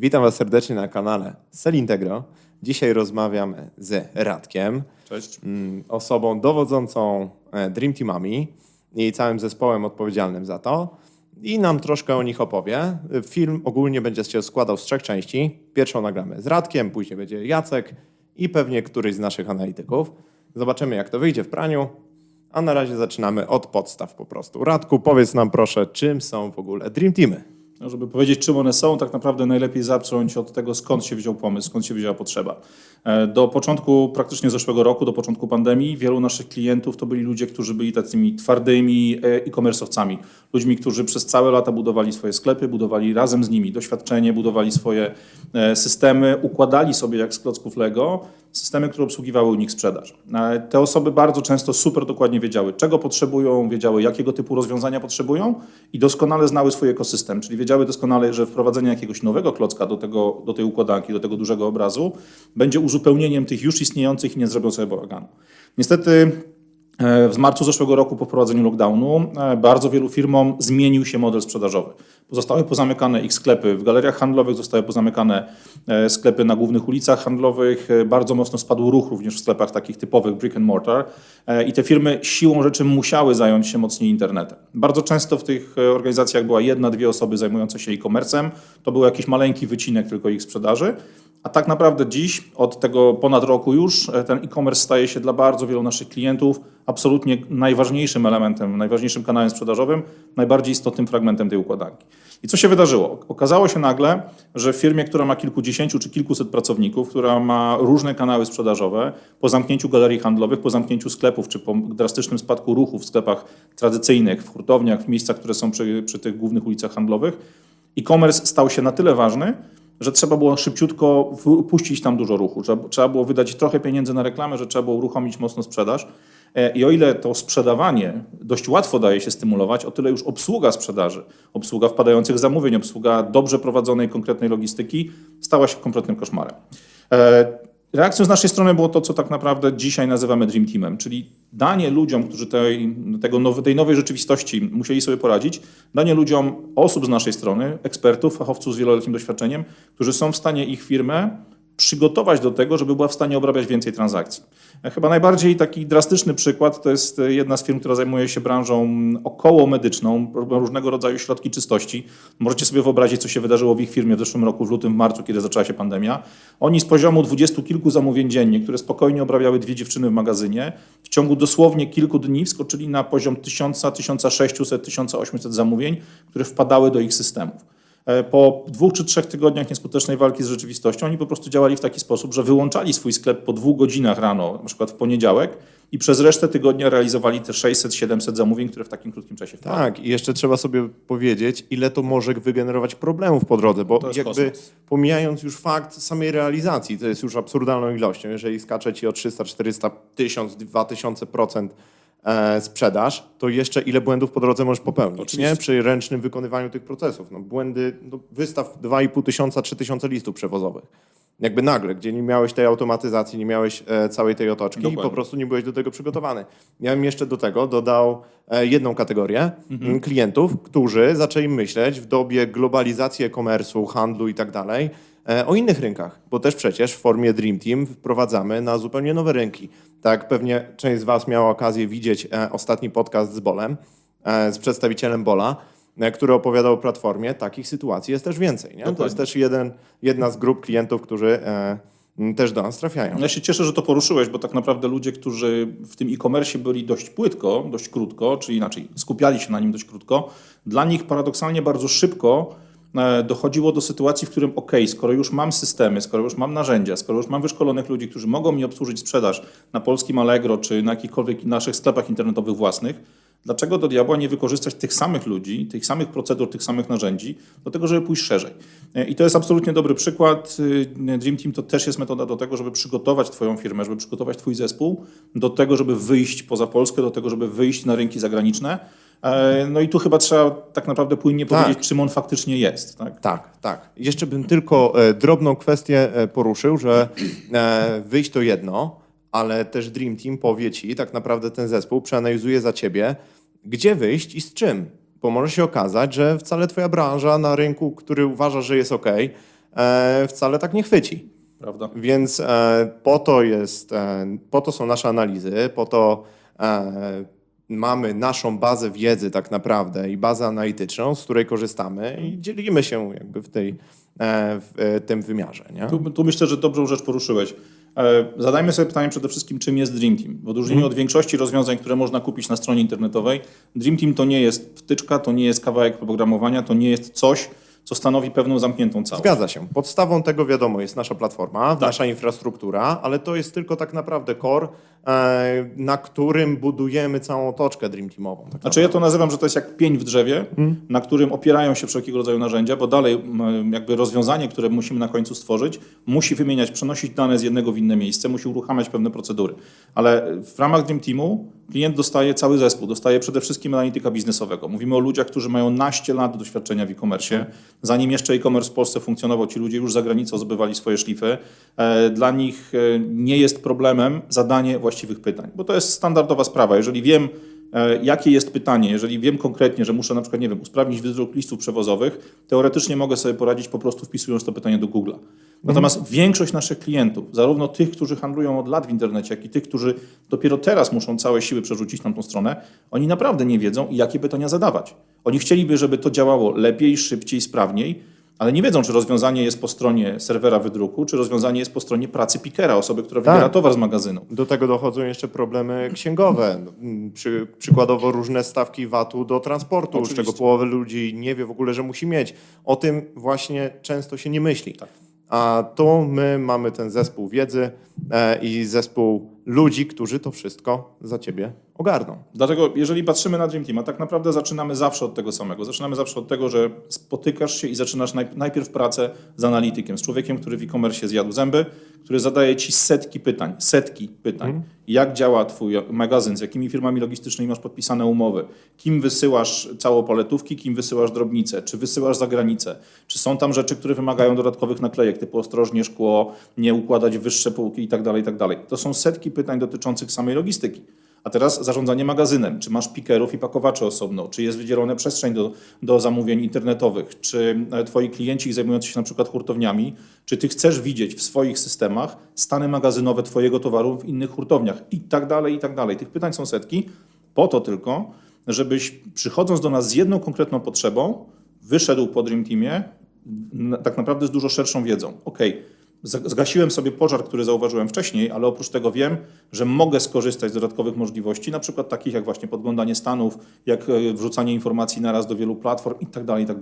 Witam Was serdecznie na kanale Selintegro. Dzisiaj rozmawiamy z Radkiem, Cześć. mm, osobą dowodzącą e, Dream Teamami i całym zespołem odpowiedzialnym za to. I nam troszkę o nich opowie. Film ogólnie będzie się składał z trzech części. Pierwszą nagramy z Radkiem, później będzie Jacek i pewnie któryś z naszych analityków. Zobaczymy, jak to wyjdzie w praniu. A na razie zaczynamy od podstaw po prostu. Radku, powiedz nam proszę, czym są w ogóle Dream Teamy? No, żeby powiedzieć, czym one są, tak naprawdę najlepiej zacząć od tego, skąd się wziął pomysł, skąd się wzięła potrzeba. E, Do początku praktycznie zeszłego roku, do początku pandemii, wielu naszych klientów to byli ludzie, którzy byli tacymi twardymi e, e-commerce'owcami. Ludźmi, którzy przez całe lata budowali swoje sklepy, budowali razem z nimi doświadczenie, budowali swoje e, systemy, układali sobie jak z klocków Lego systemy, które obsługiwały u nich sprzedaż. E, Te osoby bardzo często super dokładnie wiedziały, czego potrzebują, wiedziały, jakiego typu rozwiązania potrzebują i doskonale znały swój ekosystem, czyli wiedziały doskonale, że wprowadzenie jakiegoś nowego klocka do, tego, do tej układanki, do tego dużego obrazu będzie uzupełnieniem tych już istniejących i nie zrobią sobie bałaganu. Niestety w marcu zeszłego roku po wprowadzeniu lockdownu e, bardzo wielu firmom zmienił się model sprzedażowy. Zostały pozamykane ich sklepy w galeriach handlowych, zostały pozamykane e, sklepy na głównych ulicach handlowych. E, Bardzo mocno spadł ruch również w sklepach takich typowych brick and mortar e, i te firmy siłą rzeczy musiały zająć się mocniej internetem. Bardzo często w tych e, organizacjach była jedna, dwie osoby zajmujące się e-commerce'em. To był jakiś maleńki wycinek tylko ich sprzedaży. A tak naprawdę dziś, od tego ponad roku już, e, ten e-commerce staje się dla bardzo wielu naszych klientów absolutnie najważniejszym elementem, najważniejszym kanałem sprzedażowym, najbardziej istotnym fragmentem tej układanki. I co się wydarzyło? Okazało się nagle, że w firmie, która ma kilkudziesięciu czy kilkuset pracowników, która ma różne kanały sprzedażowe, po zamknięciu galerii handlowych, po zamknięciu sklepów, czy po drastycznym spadku ruchu w sklepach tradycyjnych, w hurtowniach, w miejscach, które są przy, przy tych głównych ulicach handlowych, e-commerce stał się na tyle ważny, że trzeba było szybciutko wpuścić tam dużo ruchu. Trzeba, trzeba było wydać trochę pieniędzy na reklamę, że trzeba było uruchomić mocno sprzedaż. E, I o ile to sprzedawanie dość łatwo daje się stymulować, o tyle już obsługa sprzedaży, obsługa wpadających zamówień, obsługa dobrze prowadzonej, konkretnej logistyki stała się kompletnym koszmarem. E, Reakcją z naszej strony było to, co tak naprawdę dzisiaj nazywamy Dream Teamem, czyli danie ludziom, którzy tej, tego nowe, tej nowej rzeczywistości musieli sobie poradzić, danie ludziom osób z naszej strony, ekspertów, fachowców z wieloletnim doświadczeniem, którzy są w stanie ich firmę przygotować do tego, żeby była w stanie obrabiać więcej transakcji. Chyba najbardziej taki drastyczny przykład to jest jedna z firm, która zajmuje się branżą około medyczną, różnego rodzaju środki czystości. Możecie sobie wyobrazić, co się wydarzyło w ich firmie w zeszłym roku, w lutym, w marcu, kiedy zaczęła się pandemia. Oni z poziomu dwudziestu kilku zamówień dziennie, które spokojnie obrabiały dwie dziewczyny w magazynie, w ciągu dosłownie kilku dni wskoczyli na poziom 1000, 1600, 1800 zamówień, które wpadały do ich systemów. E, Po dwóch czy trzech tygodniach nieskutecznej walki z rzeczywistością oni po prostu działali w taki sposób, że wyłączali swój sklep po dwóch godzinach rano, na przykład w poniedziałek i przez resztę tygodnia realizowali te 600-700 zamówień, które w takim krótkim czasie wpadły. Tak, i jeszcze trzeba sobie powiedzieć, ile to może wygenerować problemów po drodze, bo jakby kosmos. pomijając już fakt samej realizacji, to jest już absurdalną ilością. Jeżeli skacze ci o 300, 400, 1000, 2000% e, sprzedaż, to jeszcze ile błędów po drodze możesz popełnić Oczywiście. nie? przy ręcznym wykonywaniu tych procesów. No, błędy, no, wystaw 2,5 tysiąca, 3 tysiące listów przewozowych. Jakby nagle, gdzie nie miałeś tej automatyzacji, nie miałeś e, całej tej otoczki i Dokładnie. po prostu nie byłeś do tego przygotowany. Ja bym jeszcze do tego dodał e, jedną kategorię Mhm. m, klientów, którzy zaczęli myśleć w dobie globalizacji e-commerce'u, handlu i tak dalej o innych rynkach, bo też przecież w formie Dream Team wprowadzamy na zupełnie nowe rynki. Tak, pewnie część z Was miała okazję widzieć e, ostatni podcast z Bolem, e, z przedstawicielem Bola, e, który opowiadał o platformie. Takich sytuacji jest też więcej. Nie? To jest też jeden, jedna z grup klientów, którzy e, też do nas trafiają. Ja się cieszę, że to poruszyłeś, bo tak naprawdę ludzie, którzy w tym e-commerce byli dość płytko, dość krótko, czyli inaczej skupiali się na nim dość krótko, dla nich paradoksalnie bardzo szybko e, dochodziło do sytuacji, w którym ok, skoro już mam systemy, skoro już mam narzędzia, skoro już mam wyszkolonych ludzi, którzy mogą mi obsłużyć sprzedaż na polskim Allegro czy na jakichkolwiek naszych sklepach internetowych własnych, Dlaczego do diabła nie wykorzystać tych samych ludzi, tych samych procedur, tych samych narzędzi do tego, żeby pójść szerzej? E, I to jest absolutnie dobry przykład. Y, Dream Team to też jest metoda do tego, żeby przygotować Twoją firmę, żeby przygotować Twój zespół do tego, żeby wyjść poza Polskę, do tego, żeby wyjść na rynki zagraniczne. E, No i tu chyba trzeba tak naprawdę płynnie Tak. powiedzieć, czym on faktycznie jest. Tak? Tak, tak. Jeszcze bym tylko e, drobną kwestię e, poruszył, że wyjść to jedno, ale też Dream Team powie ci, tak naprawdę ten zespół przeanalizuje za ciebie, gdzie wyjść i z czym. Bo może się okazać, że wcale twoja branża na rynku, który uważasz, że jest ok, wcale tak nie chwyci. Prawda? Więc po to jest, po to są nasze analizy, po to mamy naszą bazę wiedzy tak naprawdę i bazę analityczną, z której korzystamy i dzielimy się jakby w, tej, e, w e, tym wymiarze. Nie? Tu, tu myślę, że dobrą rzecz poruszyłeś. E, Zadajmy sobie pytanie przede wszystkim, czym jest Dream Team. W odróżnieniu od większości rozwiązań, które można kupić na stronie internetowej, Dream Team to nie jest wtyczka, to nie jest kawałek programowania, to nie jest coś, co stanowi pewną zamkniętą całość. Zgadza się. Podstawą tego wiadomo jest nasza platforma, nasza infrastruktura, ale to jest tylko tak naprawdę core, e, na którym budujemy całą otoczkę Dream Teamową. Tak Znaczy ja to nazywam, że to jest jak pień w drzewie, na którym opierają się wszelkiego rodzaju narzędzia, bo dalej jakby rozwiązanie, które musimy na końcu stworzyć, musi wymieniać, przenosić dane z jednego w inne miejsce, musi uruchamiać pewne procedury. Ale w ramach Dream Teamu klient dostaje cały zespół, dostaje przede wszystkim analityka biznesowego. Mówimy o ludziach, którzy mają naście lat doświadczenia w e-commerce. Zanim jeszcze e-commerce w Polsce funkcjonował, ci ludzie już za granicą zdobywali swoje szlify. E, Dla nich e, nie jest problemem zadanie właściwych pytań, bo to jest standardowa sprawa. Jeżeli wiem, Jakie jest pytanie? Jeżeli wiem konkretnie, że muszę na przykład, nie wiem, usprawnić wydruk listów przewozowych, teoretycznie mogę sobie poradzić po prostu wpisując to pytanie do Google'a. Natomiast większość naszych klientów, zarówno tych, którzy handlują od lat w internecie, jak i tych, którzy dopiero teraz muszą całe siły przerzucić na tą stronę, oni naprawdę nie wiedzą, jakie pytania zadawać. Oni chcieliby, żeby to działało lepiej, szybciej, sprawniej, ale nie wiedzą, czy rozwiązanie jest po stronie serwera wydruku, czy rozwiązanie jest po stronie pracy pikera, osoby, która wybiera Tak. towar z magazynu. Do tego dochodzą jeszcze problemy księgowe. Przy, przykładowo różne stawki VAT-u do transportu, z Oczywiście. czego połowa ludzi nie wie w ogóle, że musi mieć. O tym właśnie często się nie myśli. Tak. A tu my mamy ten zespół wiedzy e, i zespół ludzi, którzy to wszystko za ciebie ogarną. Dlatego, jeżeli patrzymy na Dream Team, a tak naprawdę zaczynamy zawsze od tego samego. Zaczynamy zawsze od tego, że spotykasz się i zaczynasz naj, najpierw pracę z analitykiem, z człowiekiem, który w e-commerce zjadł zęby, który zadaje ci setki pytań, setki pytań. Jak działa twój magazyn, z jakimi firmami logistycznymi masz podpisane umowy, kim wysyłasz całopoletówki, kim wysyłasz drobnice, czy wysyłasz za granicę, czy są tam rzeczy, które wymagają dodatkowych naklejek, typu ostrożnie szkło, nie układać wyższe półki i tak dalej, i tak dalej. To są setki pytań dotyczących samej logistyki. A teraz zarządzanie magazynem. Czy masz pikerów i pakowaczy osobno? Czy jest wydzielona przestrzeń do, do zamówień internetowych? Czy e, twoi klienci zajmujący się na przykład hurtowniami, czy ty chcesz widzieć w swoich systemach stany magazynowe twojego towaru w innych hurtowniach? I tak dalej, i tak dalej. Tych pytań są setki. Po to tylko, żebyś przychodząc do nas z jedną konkretną potrzebą, wyszedł po Dream Teamie tak naprawdę z dużo szerszą wiedzą. Okej, za- zgasiłem sobie pożar, który zauważyłem wcześniej, ale oprócz tego wiem, że mogę skorzystać z dodatkowych możliwości, na przykład takich jak właśnie podglądanie stanów, jak e, wrzucanie informacji naraz do wielu platform i tak dalej, i tak.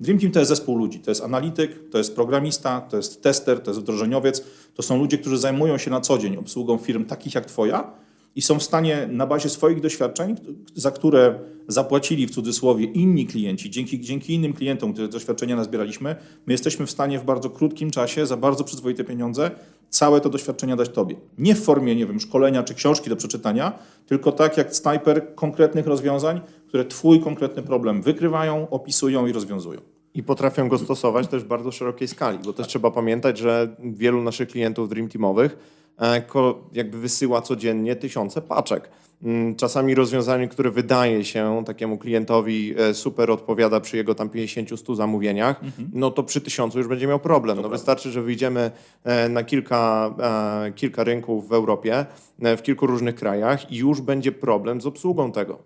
Dream Team to jest zespół ludzi, to jest analityk, to jest programista, to jest tester, to jest wdrożeniowiec, to są ludzie, którzy zajmują się na co dzień obsługą firm takich jak twoja, i są w stanie na bazie swoich doświadczeń, za które zapłacili w cudzysłowie inni klienci, dzięki, dzięki innym klientom, które doświadczenia nazbieraliśmy, my jesteśmy w stanie w bardzo krótkim czasie, za bardzo przyzwoite pieniądze, całe to doświadczenia dać Tobie. Nie w formie, nie wiem, szkolenia czy książki do przeczytania, tylko tak jak snajper konkretnych rozwiązań, które Twój konkretny problem wykrywają, opisują i rozwiązują. I potrafią go stosować też w bardzo szerokiej skali, bo też trzeba pamiętać, że wielu naszych klientów Dream Teamowych e, jakby wysyła codziennie tysiące paczek. Mm, Czasami rozwiązanie, które wydaje się takiemu klientowi e, super odpowiada przy jego tam 50-100 zamówieniach, no to przy tysiącu już będzie miał problem. No wystarczy, że wyjdziemy e, na kilka, kilka rynków w Europie, w kilku różnych krajach i już będzie problem z obsługą tego.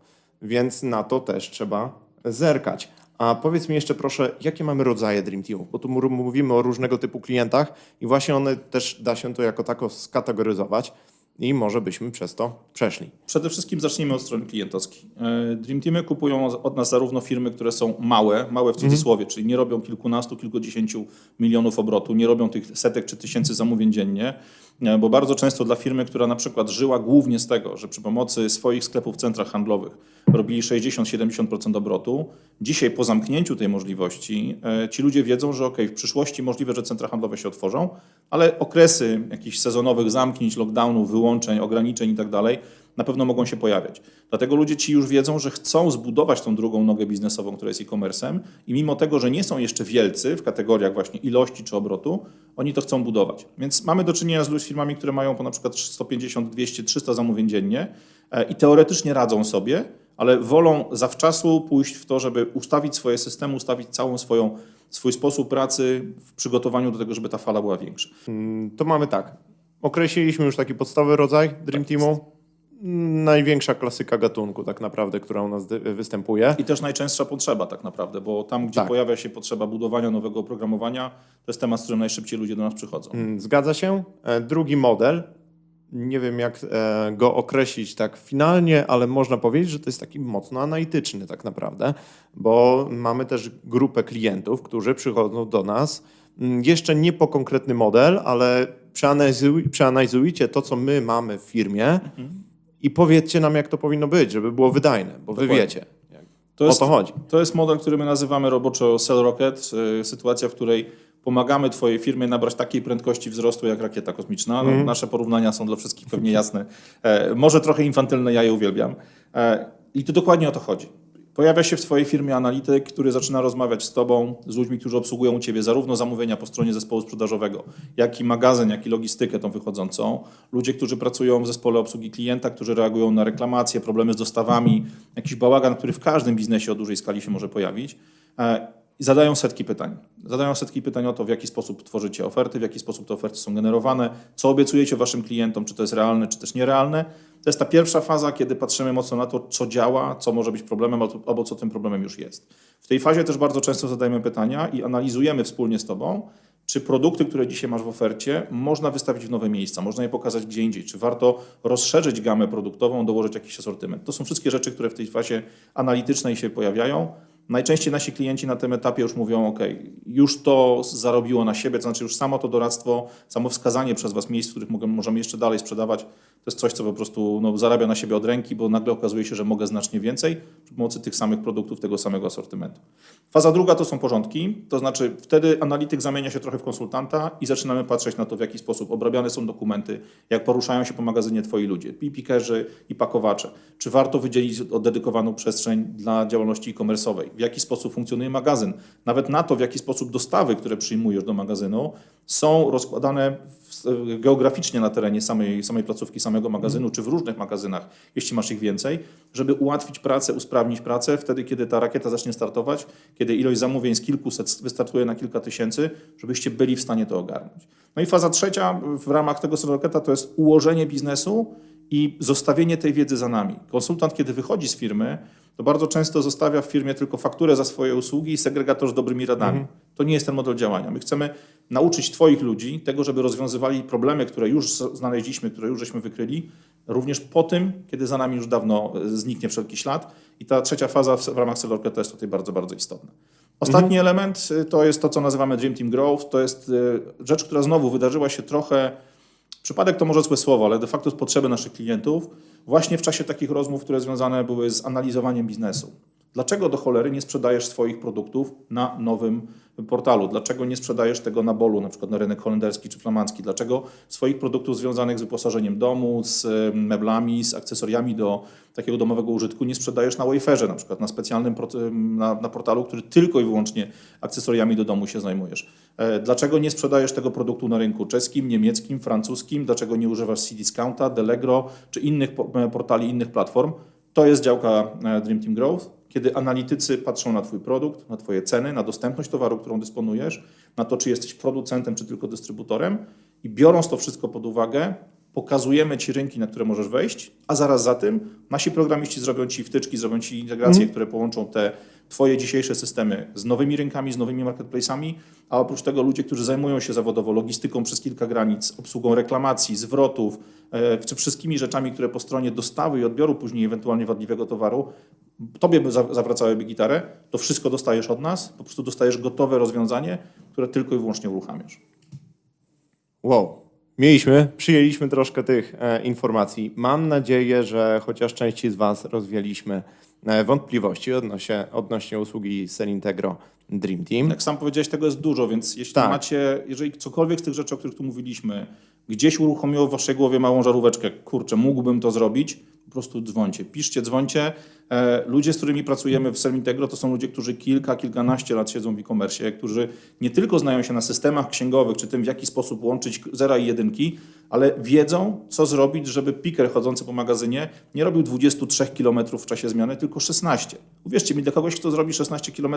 Więc na to też trzeba zerkać. A powiedz mi jeszcze proszę, jakie mamy rodzaje Dream Teamów? Bo tu mówimy o różnego typu klientach i właśnie one też da się to jako tako skategoryzować i może byśmy przez to przeszli. Przede wszystkim zacznijmy od strony klientowskiej. E, Dream Teamy kupują od nas zarówno firmy, które są małe, małe w cudzysłowie, czyli nie robią kilkunastu, kilkudziesięciu milionów obrotu, nie robią tych setek czy tysięcy zamówień dziennie, bo bardzo często dla firmy, która na przykład żyła głównie z tego, że przy pomocy swoich sklepów w centrach handlowych robili 60-70% obrotu, dzisiaj po zamknięciu tej możliwości e, ci ludzie wiedzą, że ok, w przyszłości możliwe, że centra handlowe się otworzą, ale okresy jakichś sezonowych zamknięć, lockdownów, wyłączeń, ograniczeń i tak na pewno mogą się pojawiać. Dlatego ludzie ci już wiedzą, że chcą zbudować tą drugą nogę biznesową, która jest e-commerce'em i mimo tego, że nie są jeszcze wielcy w kategoriach właśnie ilości czy obrotu, oni to chcą budować. Więc mamy do czynienia z firmami, które mają po na przykład 150, 200, 300 zamówień dziennie e, i teoretycznie radzą sobie, ale wolą zawczasu pójść w to, żeby ustawić swoje systemy, ustawić całą swoją swój sposób pracy w przygotowaniu do tego, żeby ta fala była większa. Mm, To mamy tak. Określiliśmy już taki podstawowy rodzaj Dream Teamu. Największa klasyka gatunku tak naprawdę, która u nas występuje. I też najczęstsza potrzeba tak naprawdę, bo tam, gdzie Tak. pojawia się potrzeba budowania nowego oprogramowania, to jest temat, z którym najszybciej ludzie do nas przychodzą. Mm, Zgadza się. E, Drugi model, nie wiem jak e, go określić tak finalnie, ale można powiedzieć, że to jest taki mocno analityczny tak naprawdę, bo mamy też grupę klientów, którzy przychodzą do nas mm, jeszcze nie po konkretny model, ale przeanalizuj, przeanalizujcie to, co my mamy w firmie i powiedzcie nam, jak to powinno być, żeby było wydajne, bo wy Dokładnie. wiecie. jak- To O jest, to chodzi. to jest model, który my nazywamy roboczo Cell Rocket, y, sytuacja, w której pomagamy Twojej firmie nabrać takiej prędkości wzrostu jak rakieta kosmiczna. No, Nasze porównania są dla wszystkich pewnie jasne. E, może trochę infantylne, ja je uwielbiam. E, I tu dokładnie o to chodzi. Pojawia się w Twojej firmie analityk, który zaczyna rozmawiać z Tobą, z ludźmi, którzy obsługują u Ciebie zarówno zamówienia po stronie zespołu sprzedażowego, jak i magazyn, jak i logistykę tą wychodzącą. Ludzie, którzy pracują w zespole obsługi klienta, którzy reagują na reklamacje, problemy z dostawami, jakiś bałagan, który w każdym biznesie o dużej skali się może pojawić. E, I zadają setki pytań. Zadają setki pytań o to, w jaki sposób tworzycie oferty, w jaki sposób te oferty są generowane, co obiecujecie waszym klientom, czy to jest realne, czy też nierealne. To jest ta pierwsza faza, kiedy patrzymy mocno na to, co działa, co może być problemem, albo co tym problemem już jest. W tej fazie też bardzo często zadajemy pytania i analizujemy wspólnie z Tobą, czy produkty, które dzisiaj masz w ofercie, można wystawić w nowe miejsca, można je pokazać gdzie indziej, czy warto rozszerzyć gamę produktową, dołożyć jakiś asortyment. To są wszystkie rzeczy, które w tej fazie analitycznej się pojawiają. Najczęściej nasi klienci na tym etapie już mówią, OK, już to zarobiło na siebie, to znaczy już samo to doradztwo, samo wskazanie przez Was miejsc, w których możemy jeszcze dalej sprzedawać, to jest coś, co po prostu no, zarabia na siebie od ręki, bo nagle okazuje się, że mogę znacznie więcej przy pomocy tych samych produktów, tego samego asortymentu. Faza druga to są porządki, to znaczy wtedy analityk zamienia się trochę w konsultanta i zaczynamy patrzeć na to, w jaki sposób obrabiane są dokumenty, jak poruszają się po magazynie Twoi ludzie, i pikerzy, i pakowacze. Czy warto wydzielić dedykowaną przestrzeń dla działalności e-commerce'owej? W jaki sposób funkcjonuje magazyn? Nawet na to, w jaki sposób dostawy, które przyjmujesz do magazynu, są rozkładane w, geograficznie na terenie samej, samej placówki, samego magazynu, czy w różnych magazynach, jeśli masz ich więcej, żeby ułatwić pracę, usprawnić pracę wtedy, kiedy ta rakieta zacznie startować, kiedy ilość zamówień z kilkuset wystartuje na kilka tysięcy, żebyście byli w stanie to ogarnąć. No i faza trzecia w ramach tego Soloketa to jest ułożenie biznesu i zostawienie tej wiedzy za nami. Konsultant, kiedy wychodzi z firmy, to bardzo często zostawia w firmie tylko fakturę za swoje usługi i segregator z dobrymi radami. To nie jest ten model działania. My chcemy nauczyć Twoich ludzi tego, żeby rozwiązywali problemy, które już znaleźliśmy, które już żeśmy wykryli, również po tym, kiedy za nami już dawno e, zniknie wszelki ślad. I ta trzecia faza w, w ramach Celorka jest tutaj bardzo, bardzo istotna. Ostatni element y, to jest to, co nazywamy Dream Team Growth. To jest y, rzecz, która znowu wydarzyła się trochę Przypadek to może złe słowo, ale de facto z potrzeby naszych klientów, właśnie w czasie takich rozmów, które związane były z analizowaniem biznesu. Dlaczego do cholery nie sprzedajesz swoich produktów na nowym portalu? Dlaczego nie sprzedajesz tego na bolu, na przykład na rynek holenderski czy flamandzki? Dlaczego swoich produktów związanych z wyposażeniem domu, z y, meblami, z akcesoriami do takiego domowego użytku nie sprzedajesz na Wayfairze, na przykład na specjalnym port- na, na portalu, który tylko i wyłącznie akcesoriami do domu się zajmujesz? E, Dlaczego nie sprzedajesz tego produktu na rynku czeskim, niemieckim, francuskim? Dlaczego nie używasz C-Discounta, Delegro czy innych po- e, portali, innych platform? To jest działka e, Dream Team Growth, kiedy analitycy patrzą na Twój produkt, na Twoje ceny, na dostępność towaru, którą dysponujesz, na to, czy jesteś producentem, czy tylko dystrybutorem i biorąc to wszystko pod uwagę, pokazujemy Ci rynki, na które możesz wejść, a zaraz za tym nasi programiści zrobią Ci wtyczki, zrobią Ci integracje, które połączą te Twoje dzisiejsze systemy z nowymi rynkami, z nowymi marketplace'ami, a oprócz tego ludzie, którzy zajmują się zawodowo logistyką przez kilka granic, obsługą reklamacji, zwrotów, e, czy wszystkimi rzeczami, które po stronie dostawy i odbioru później ewentualnie wadliwego towaru, Tobie by za- zawracałyby gitarę, to wszystko dostajesz od nas, po prostu dostajesz gotowe rozwiązanie, które tylko i wyłącznie uruchamiasz. Wow. Mieliśmy, przyjęliśmy troszkę tych e, informacji. Mam nadzieję, że chociaż części z Was rozwialiśmy e, wątpliwości odnośnie, odnośnie usługi Selintegro Dream Team. Jak sam powiedziałeś, tego jest dużo, więc jeśli Tak. macie, jeżeli cokolwiek z tych rzeczy, o których tu mówiliśmy, gdzieś uruchomiło w waszej głowie małą żaróweczkę, kurczę, mógłbym to zrobić, prostu dzwońcie, piszcie, dzwońcie. E, ludzie, z którymi pracujemy w Sermintegro, to są ludzie, którzy kilka, kilkanaście lat siedzą w e-commerce, którzy nie tylko znają się na systemach księgowych, czy tym, w jaki sposób łączyć zera i jedynki, ale wiedzą, co zrobić, żeby piker chodzący po magazynie nie robił 23 km w czasie zmiany, tylko 16. Uwierzcie mi, dla kogoś, kto zrobi 16 km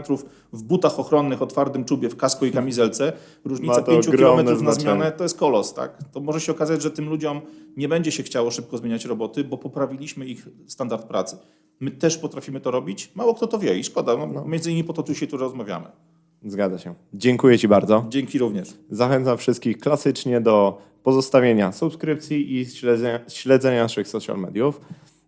w butach ochronnych, o twardym czubie, w kasku i kamizelce, różnica Ma to 5 ogromne km na znaczenie. zmianę to jest kolos, tak? To może się okazać, że tym ludziom nie będzie się chciało szybko zmieniać roboty, bo poprawiliśmy ich standard pracy. My też potrafimy to robić. Mało kto to wie i szkoda. No, Między innymi po to tu się tu rozmawiamy. Zgadza się. Dziękuję Ci bardzo. Dzięki również. Zachęcam wszystkich klasycznie do pozostawienia subskrypcji i śledzenia, śledzenia naszych social mediów.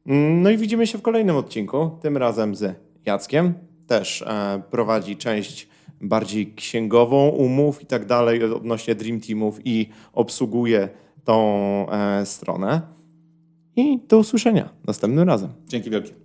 Mm, No i widzimy się w kolejnym odcinku, tym razem z Jackiem. Też e, prowadzi część bardziej księgową, umów i tak dalej odnośnie Dream Teamów i obsługuje tą e, stronę. I do usłyszenia następnym razem. Dzięki wielkie.